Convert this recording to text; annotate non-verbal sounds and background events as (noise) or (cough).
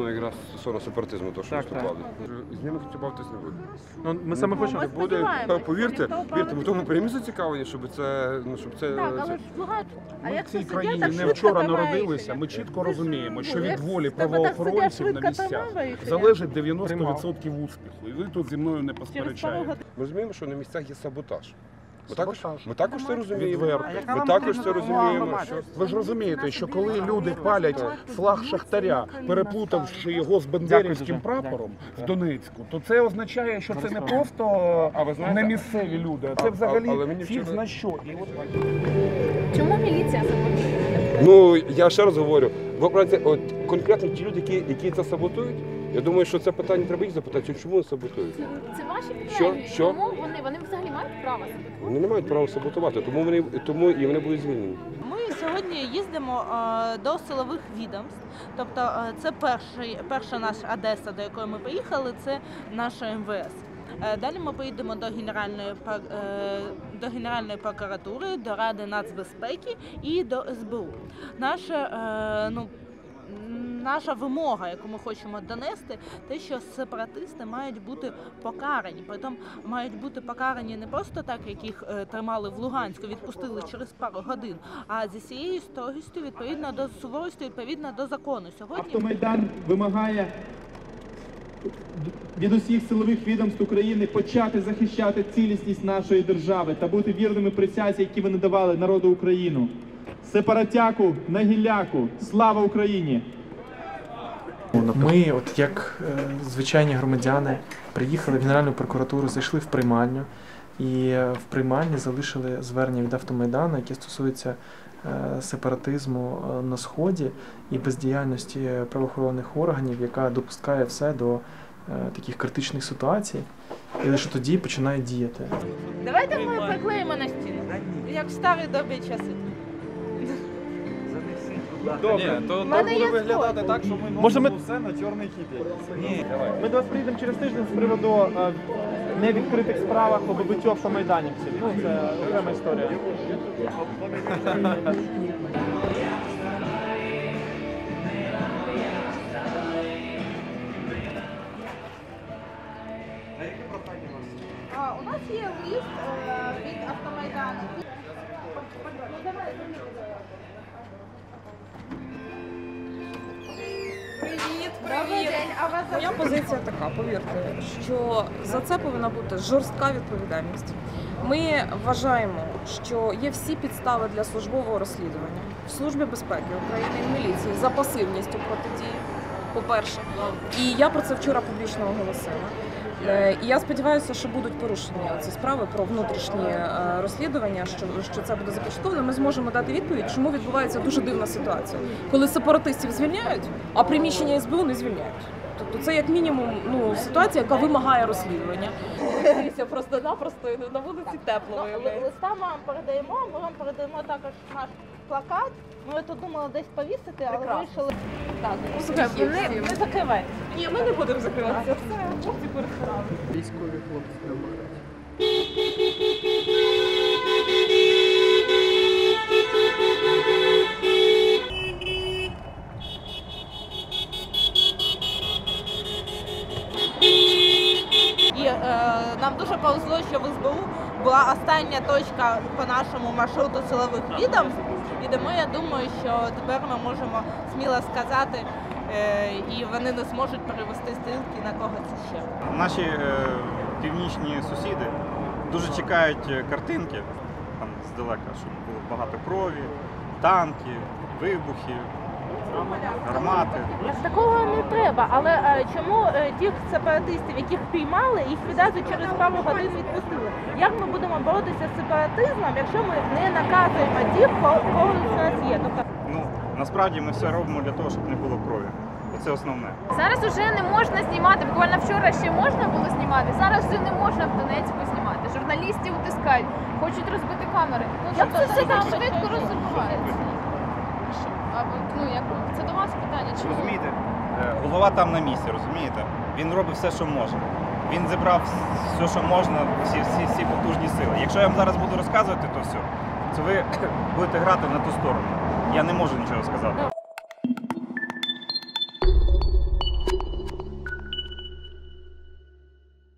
стосовно якраз стосовно сепаратизму, то що Так, виступали. З ними хотів бавитись не буде. Ну, ми саме Не хочемо. буде. сподіваємось, Повірте, повірте, ми в тому прямі зацікавлені, щоб це, ну, щоб це... Так, це- але ж Луган, а Ми як в це цій суддя країні так не швидко вчора приймає народилися. рішення? Ми чітко розуміємо, що ну, від волі так правоохоронців на місцях залежить 90% успіху. І ви тут зі мною не Через пару посперечаєте. годин. Ми розуміємо, що на місцях є саботаж. Ми також, ми також це розуміємо. Відверто. Ми також це розуміємо. Що... Ви ж розумієте, що коли люди палять флаг Шахтаря, переплутавши його з дуже. прапором в Донецьку, то це означає, що це не просто А ви знаєте- не місцеві люди, а це взагалі фіг зна що. І от Чому міліція саботує? Ну, я ще раз говорю, ви от конкретно ті люди, які, які це саботують, я думаю, що це питання треба їх запитати, чому вони саботують. Це ваші Що? колеги. Що? Тому вони, вони взагалі мають право себе. Вони не мають права саботувати, тому вони тому і вони будуть звільнені. Ми сьогодні їздимо е, до силових відомств. Тобто, е, це перший, перша наша Одеса, до якої ми поїхали, це наша МВС. Е, Далі ми поїдемо до Генеральної пр- е, до Генеральної прокуратури, до Ради нацбезпеки і до СБУ. Наша, е, ну, наша вимога, яку ми хочемо донести, те, що сепаратисти мають бути покарані. Притом мають бути покарані не просто так, яких е, тримали в Луганську, відпустили через пару годин, а зі всією строгістю відповідно до суворості, відповідно до закону. Сьогодні Автомайдан вимагає від усіх силових відомств України почати захищати цілісність нашої держави та бути вірними присязі, які ви надавали народу Україну. Сепаратяку на гілляку. Слава Україні! Ми, от як е, звичайні громадяни, приїхали в Генеральну прокуратуру, зайшли в приймальню і е, в приймальні залишили звернення від автомайдану, яке стосується е, сепаратизму на сході і бездіяльності правоохоронних органів, яка допускає все до таких критичних ситуацій, і лише тоді починає діяти. давайте ми приклеїмо на стіну, як в старі добрі часи. Добре, У мене є виглядати так, що ми Може, ми- все на чорний кіпі. Ні, Ми до вас приїдемо через тиждень з приводу е, невідкритих справах по побиттю автомайданівців. Ну, це окрема історія. А, у нас є лист е, від автомайдану. Ну, давай, Привіт, Добрий привіт. день, а вас Моя позиція така, повірте, що за це повинна бути жорстка відповідальність. Ми вважаємо, що є всі підстави для службового розслідування в Службі безпеки України і в міліції за пасивністю протидії, по-перше. І я про це вчора публічно оголосила. Е, І я сподіваюся, що будуть порушені ці справи про внутрішні е, розслідування, що, що це буде започатковано. Ми зможемо дати відповідь, чому відбувається дуже дивна ситуація, коли сепаратистів звільняють, а приміщення СБУ не звільняють. Тобто це як мінімум ну, ситуація, яка вимагає розслідування. Просто-напросто на вулиці тепло. Ну, листа ми вам передаємо, ми вам передаємо також наш плакат. Ми тут думали десь повісити, але вирішили. Ми закриваємося. не, вони- Ні, ми не будемо закриватися. Військові хлопці перестарали. І е, нам дуже повезло, що в СБУ була остання точка по нашому маршруту силових відомств. І тому я думаю, що тепер ми можемо сміло сказати, е, і вони не зможуть перевести стрілки на когось ще. Наші е, північні сусіди дуже чекають е, картинки там здалека, щоб було багато крові, танки, вибухи, гармати. Такого не треба, але е, чому е, тих сепаратистів, яких піймали, їх відразу через пару годин відпустили? Як ми будемо боротися з сепаратизмом, якщо ми не наказуємо тих, ко- кого у нас є? Тобто Ну насправді ми все робимо для того, щоб не було крові. Оце основне. Зараз уже не можна знімати. Буквально вчора ще можна було знімати. Зараз вже не можна в Донецьку знімати. Журналістів утискають, хочуть розбити камери. Ну Як тобто це це все так там швидко розвивається. Ну як це до вас питання? Чому? Розумієте, Е, голова там на місці, розумієте? Він робить все, що може. Він зібрав все, що можна, всі, всі, всі потужні сили. Якщо я вам зараз буду розказувати, то все, то ви (clears throat) будете грати на ту сторону. Я не можу нічого сказати.